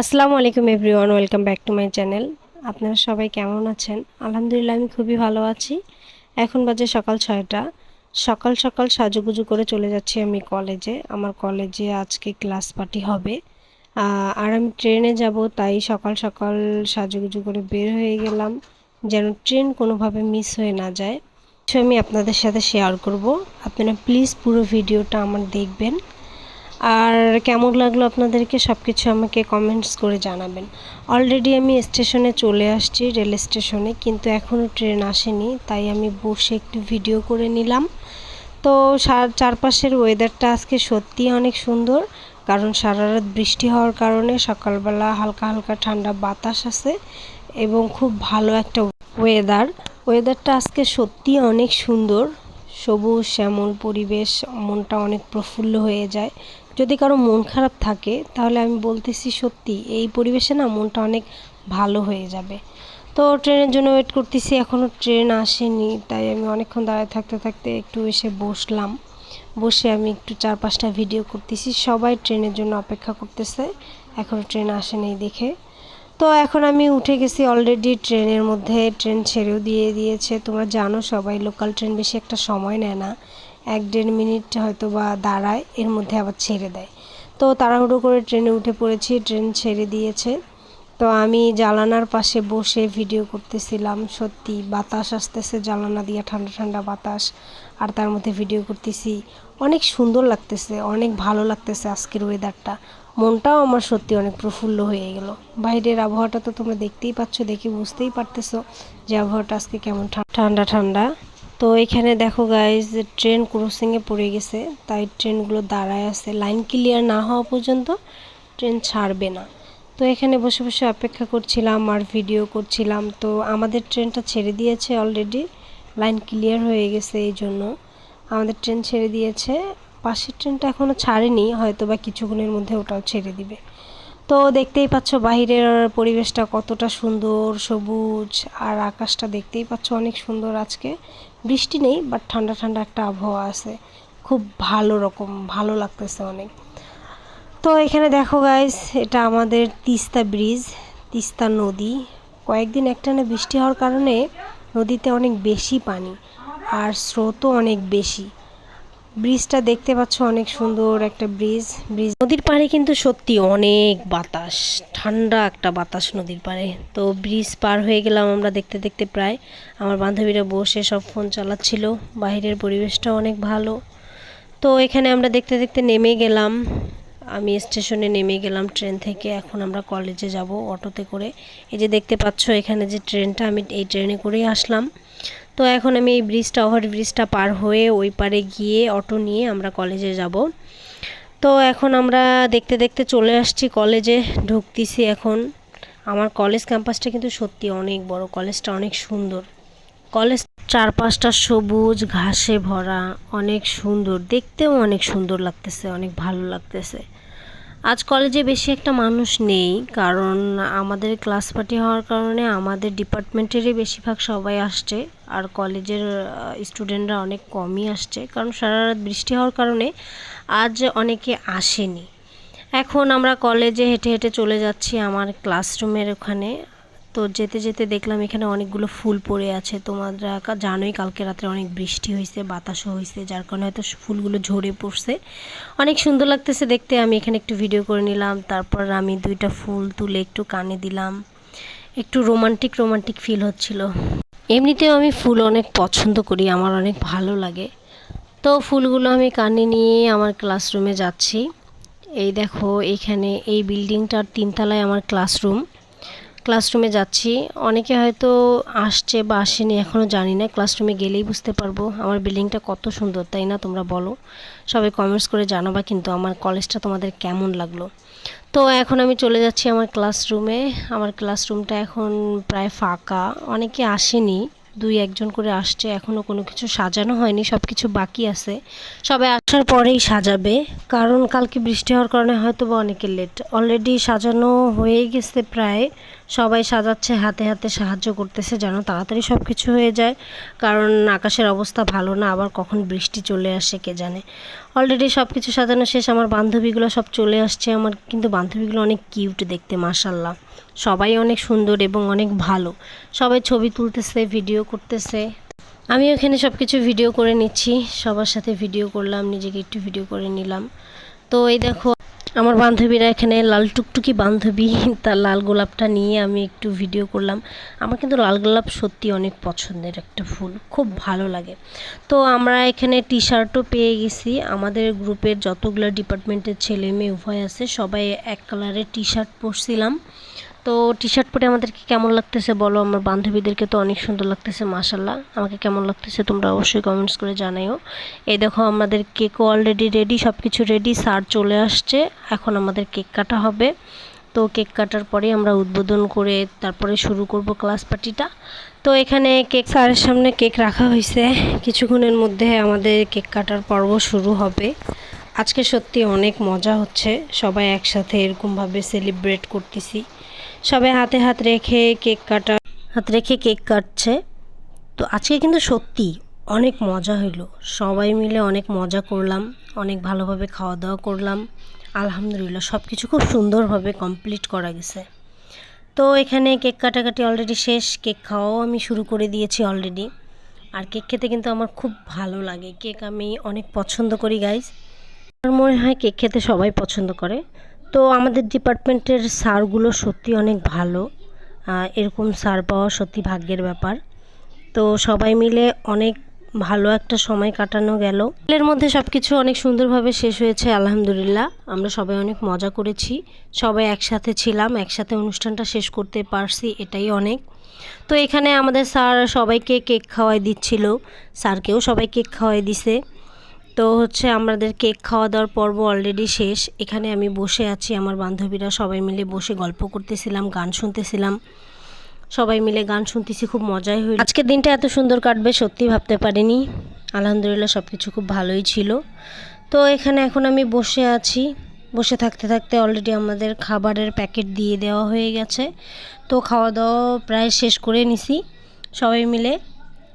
আসসালামু আলাইকুম everyone, welcome back to my channel. আপনারা সবাই কেমন আছেন? আলহামদুলিল্লাহ, আমি খুবই ভালো আছি। এখন বাজে সকাল ছয়টা। সকাল সকাল সাজুগুজু করে চলে যাচ্ছি আমি কলেজে। আমার কলেজে আজকে ক্লাস পার্টি হবে। আর আমি ট্রেনে যাব, তাই সকাল সকাল সাজুগুজু করে বের হয়ে গেলাম। যেন ট্রেন কোনোভাবে মিস হয়ে না যায়। আমি আপনাদের সাথে শেয়ার করব। আপনারা প্লিজ পুরো ভিডিওটা আমার দেখবেন। আর কেমন লাগল আপনাদেরকে সব কিছু আমাকে কমেন্টস করে জানাবেন। অলরেডি আমি স্টেশনে চলে আসছি রেল স্টেশনে কিন্তু এখনও ট্রেন আসেনি, তাই আমি বসে একটু ভিডিও করে নিলাম। তো চারপাশের ওয়েদারটা আজকে সত্যি অনেক সুন্দর, কারণ সারা রাত বৃষ্টি হওয়ার কারণে সকালবেলা হালকা হালকা ঠান্ডা বাতাস আছে এবং খুব ভালো একটা ওয়েদার ওয়েদারটা আজকে সত্যি অনেক সুন্দর, সবুজ, শ্যামল পরিবেশ, মনটা অনেক প্রফুল্ল হয়ে যায়। যদি কারও মন খারাপ থাকে, তাহলে আমি বলতেছি সত্যি, এই পরিবেশে না মনটা অনেক ভালো হয়ে যাবে। তো ট্রেনের জন্য ওয়েট করতেছি এখনও ট্রেন আসেনি, তাই আমি অনেকক্ষণ দাঁড়ায় থাকতে থাকতে একটু এসে বসলাম। বসে আমি একটু চার পাঁচটা ভিডিও করতেছি, সবাই ট্রেনের জন্য অপেক্ষা করতেছে এখনও ট্রেন আসেনি দেখে। তো এখন আমি উঠে গেছি অলরেডি ট্রেনের মধ্যে, ট্রেন ছেড়েও দিয়ে দিয়েছে, তোমরা জানো সবাই লোকাল ট্রেন বেশি একটা সময় নেয় না। এক দেড় মিনিট হয়তো বা দাঁড়ায়, এর মধ্যে আবার ছেড়ে দেয়। তো তাড়াহুড়ো করে ট্রেনে উঠে পড়েছি, ট্রেন ছেড়ে দিয়েছে। তো আমি জানালার পাশে বসে ভিডিও করতেছিলাম, সত্যি বাতাস আসতেছে জানালা দিয়ে ঠান্ডা ঠান্ডা বাতাস, আর তার মধ্যে ভিডিও করতেছি। অনেক সুন্দর লাগতেছে, অনেক ভালো লাগতেছে আজকের ওয়েদারটা মনটাও আমার সত্যি অনেক প্রফুল্ল হয়ে গেল। বাইরের আবহাওয়াটা তো তোমরা দেখতেই পাচ্ছ, দেখে বুঝতেই পারতেছো যে আবহাওয়াটা আজকে কেমন ঠান্ডা ঠান্ডা। তো এখানে দেখো গাইজ ট্রেন ক্রসিংয়ে পড়ে গেছে, তাই ট্রেনগুলো দাঁড়ায় আছে। লাইন ক্লিয়ার না হওয়া পর্যন্ত ট্রেন ছাড়বে না। তো এখানে বসে বসে অপেক্ষা করছিলাম আর ভিডিও করছিলাম। তো আমাদের ট্রেনটা ছেড়ে দিয়েছে অলরেডি লাইন ক্লিয়ার হয়ে গেছে এই জন্য। আমাদের ট্রেন ছেড়ে দিয়েছে। পাশের ট্রেনটা এখনও ছাড়েনি হয়তো বা কিছুক্ষণের মধ্যে ওটাও ছেড়ে দিবে। তো দেখতেই পাচ্ছ বাইরের পরিবেশটা কতটা সুন্দর, সবুজ, আর আকাশটা দেখতেই পাচ্ছ অনেক সুন্দর আজকে। বৃষ্টি নেই বাট ঠান্ডা ঠান্ডা একটা আবহাওয়া আছে। খুব ভালো রকম, ভালো লাগতেছে অনেক। তো এখানে দেখো গাইস এটা আমাদের তিস্তা ব্রিজ, তিস্তা নদী। কয়েকদিন একটানা বৃষ্টি হওয়ার কারণে নদীতে অনেক বেশি পানি, আর স্রোতও অনেক বেশি। ব্রিজটা দেখতে পাচ্ছ, অনেক সুন্দর একটা ব্রিজ। ব্রিজ নদীর পাড়ে কিন্তু সত্যি অনেক বাতাস, ঠান্ডা একটা বাতাস নদীর পাড়ে। তো ব্রিজ পার হয়ে গেলাম আমরা দেখতে দেখতে প্রায়। আমার বান্ধবীরা বসে সব ফোন চালাচ্ছিল, বাইরের পরিবেশটা অনেক ভালো। তো এখানে আমরা দেখতে দেখতে নেমে গেলাম। আমি স্টেশনে নেমে গেলাম ট্রেন থেকে, এখন আমরা কলেজে যাব অটোতে করে। এই যে দেখতে পাচ্ছ, এখানে যে ট্রেনটা, আমি এই ট্রেনে করেই আসলাম। তো এখন আমি এই ব্রিজটা, ওভার ব্রিজটা পার হয়ে ওই পারে গিয়ে অটো নিয়ে আমরা কলেজে যাব। তো এখন আমরা দেখতে দেখতে চলে আসছি কলেজে, ঢুকতেছি এখন। আমার কলেজ ক্যাম্পাসটা কিন্তু সত্যি অনেক বড়, কলেজটা অনেক সুন্দর। কলেজ চারপাশটা সবুজ, ঘাসে ভরা, অনেক সুন্দর, দেখতেও অনেক সুন্দর লাগতেছে, অনেক ভালো লাগতেছে। আজ কলেজে বেশি একটা মানুষ নেই, কারণ আমাদের ক্লাস পার্টি হওয়ার কারণে আমাদের ডিপার্টমেন্টেরই বেশিরভাগ সবাই আসছে, আর কলেজের স্টুডেন্টরা অনেক কমই আসছে, কারণ সারা রাত বৃষ্টি হওয়ার কারণে আজ অনেকে আসেনি। এখন আমরা কলেজে হেঁটে হেঁটে চলে যাচ্ছি আমার ক্লাসরুমের ওখানে। তো যেতে যেতে দেখলাম এখানে অনেকগুলো ফুল পড়ে আছে। তোমরা জানোই কালকে রাত্রে অনেক বৃষ্টি হয়েছে বাতাসও হয়েছে যার কারণে হয়তো ফুলগুলো ঝরে পড়ছে। অনেক সুন্দর লাগতেছে দেখতে, আমি এখানে একটু ভিডিও করে নিলাম। তারপর আমি দুইটা ফুল তুলে একটু কানে দিলাম। একটু রোমান্টিক রোমান্টিক ফিল হচ্ছিল। এমনিতেও আমি ফুল অনেক পছন্দ করি, আমার অনেক ভালো লাগে। তো ফুলগুলো আমি কানে নিয়ে আমার ক্লাসরুমে যাচ্ছি। এই দেখো, এখানে এই বিল্ডিংটার তিনতলায় আমার ক্লাসরুম ক্লাসরুমে যাচ্ছি। অনেকে হয়তো আসছে বা আসেনি এখনও জানি না। ক্লাসরুমে গেলেই বুঝতে পারব আমার বিল্ডিংটা কত সুন্দর, তাই না তোমরা বলো? সবাই কমেন্টস করে জানাবা কিন্তু আমার কলেজটা তোমাদের কেমন লাগল? তো এখন আমি চলে যাচ্ছি আমার ক্লাসরুমে আমার ক্লাসরুমটা এখন প্রায় ফাঁকা। অনেকে আসেনি, দুই একজন করে আসছে। এখনও কোনো কিছু সাজানো হয়নি সব কিছু বাকি আছে। সবাই আসার পরেই সাজাবে, কারণ কালকে বৃষ্টি হওয়ার কারণে হয়তো বা অনেকে লেট অলরেডি সাজানো হয়ে গেছে প্রায়। সবাই সাজাচ্ছে, হাতে হাতে সাহায্য করতেছে যেন তাড়াতাড়ি সব কিছু হয়ে যায়। কারণ আকাশের অবস্থা ভালো না, আবার কখন বৃষ্টি চলে আসে কে জানে। অলরেডি সব কিছু সাজানো শেষ, আমার বান্ধবীগুলো সব চলে আসছে। আমার কিন্তু বান্ধবীগুলো অনেক কিউট দেখতে মাসাল্লাহ সবাই অনেক সুন্দর এবং অনেক ভালো। সবাই ছবি তুলতেছে ভিডিও করতেছে। আমি ওখানে সব কিছু ভিডিও করে নিচ্ছি। সবার সাথে ভিডিও করলাম, নিজেকে একটু ভিডিও করে নিলাম। তো এই দেখো আমার বান্ধবীরা এখানে লাল টুকটুকি বান্ধবী, তার লাল গোলাপটা নিয়ে আমি একটু ভিডিও করলাম। আমার কিন্তু লাল গোলাপ সত্যি অনেক পছন্দের একটা ফুল, খুব ভালো লাগে। তো আমরা এখানে টি শার্টও পেয়ে গেছি। আমাদের গ্রুপের যতগুলো ডিপার্টমেন্টের ছেলে মেয়ে উভয় আছে, সবাই এক কালারের টি শার্ট পরছিলাম। তো টি শার্ট পরে আমাদেরকে কেমন লাগতেছে বলো? আমার বান্ধবীদেরকে তো অনেক সুন্দর লাগতেছে মাসাল্লাহ আমাকে কেমন লাগতেছে তোমরা অবশ্যই কমেন্টস করে জানাইও। এই দেখো, আমাদের কেকও অলরেডি রেডি সব কিছু রেডি স্যার চলে আসছে। এখন আমাদের কেক কাটা হবে। তো কেক কাটার পরে আমরা উদ্বোধন করে তারপরে শুরু করব ক্লাস পার্টিটা তো এখানে কেক স্যারের সামনে কেক রাখা হয়েছে। কিছুক্ষণের মধ্যে আমাদের কেক কাটার পর্ব শুরু হবে। আজকে সত্যি অনেক মজা হচ্ছে। সবাই একসাথে এরকমভাবে সেলিব্রেট করতেছি। সবাই হাতে হাত রেখে কেক কাটা, হাত রেখে কেক কাটছে। তো আজকে কিন্তু সত্যি অনেক মজা হইল। সবাই মিলে অনেক মজা করলাম, অনেক ভালোভাবে খাওয়া দাওয়া করলাম। আলহামদুলিল্লাহ সব কিছু খুব সুন্দরভাবে কমপ্লিট করা গেছে। তো এখানে কেক কাটাকাটি অলরেডি শেষ, কেক খাওয়াও আমি শুরু করে দিয়েছি অলরেডি আর কেক খেতে কিন্তু আমার খুব ভালো লাগে। কেক আমি অনেক পছন্দ করি গাইজ আমার মনে হয় কেক খেতে সবাই পছন্দ করে। তো আমাদের ডিপার্টমেন্টের স্যারগুলো সত্যি অনেক ভালো। এরকম স্যার পাওয়া সত্যি ভাগ্যের ব্যাপার। তো সবাই মিলে অনেক ভালো একটা সময় কাটানো গেল। এর মধ্যে সব কিছু অনেক সুন্দরভাবে শেষ হয়েছে, আলহামদুলিল্লাহ। আমরা সবাই অনেক মজা করেছি। সবাই একসাথে ছিলাম, একসাথে অনুষ্ঠানটা শেষ করতে পারছি, এটাই অনেক। তো এখানে আমাদের স্যার সবাইকে কেক খাওয়াই দিচ্ছিল। স্যারকেও সবাই কেক খাওয়াই দিছে। তো হচ্ছে আমাদের কেক খাওয়া দাওয়ার পর্ব অলরেডি শেষ। এখানে আমি বসে আছি, আমার বান্ধবীরা সবাই মিলে বসে গল্প করতেছিলাম, গান শুনতেছিলাম। সবাই মিলে গান শুনতেছি, খুব মজাই হইল। আজকের দিনটা এত সুন্দর কাটবে, সত্যি ভাবতে পারিনি। আলহামদুলিল্লাহ সব কিছু খুব ভালোই ছিল। তো এখানে এখন আমি বসে আছি। বসে থাকতে থাকতে অলরেডি আমাদের খাবারের প্যাকেট দিয়ে দেওয়া হয়ে গেছে। তো খাওয়া দাওয়া প্রায় শেষ করে নিছি। সবাই মিলে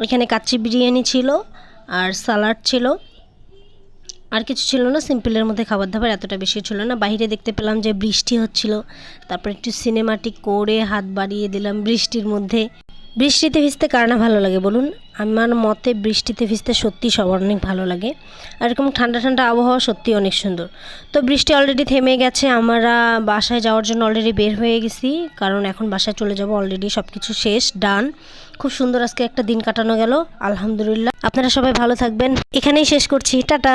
এখানে কাচ্চি বিরিয়ানি ছিল আর সালাড ছিল। আর কিছু ছিল না, সিম্পলের মধ্যে খাবার দাবার এতটা বেশি ছিল না। বাইরে দেখতে পেলাম যে বৃষ্টি হচ্ছিল। তারপর একটু সিনেমাটিক করে হাত বাড়িয়ে দিলাম বৃষ্টির মধ্যে। বৃষ্টিতে ভিজতে কার না ভালো লাগে বলুন? আমার মতে বৃষ্টিতে ভিজতে সত্যি সবার অনেক ভালো লাগে। আর এরকম ঠান্ডা ঠান্ডা আবহাওয়া সত্যি অনেক সুন্দর। তো বৃষ্টি অলরেডি থেমে গেছে, আমরা বাসায় যাওয়ার জন্য অলরেডি বের হয়ে গেছি। কারণ এখন বাসায় চলে যাব অলরেডি সব কিছু শেষ ডান খুব সুন্দর আজকে একটা দিন কাটানো গেল, আলহামদুলিল্লাহ। আপনারা সবাই ভালো থাকবেন। এখানেই শেষ করছি, টাটা।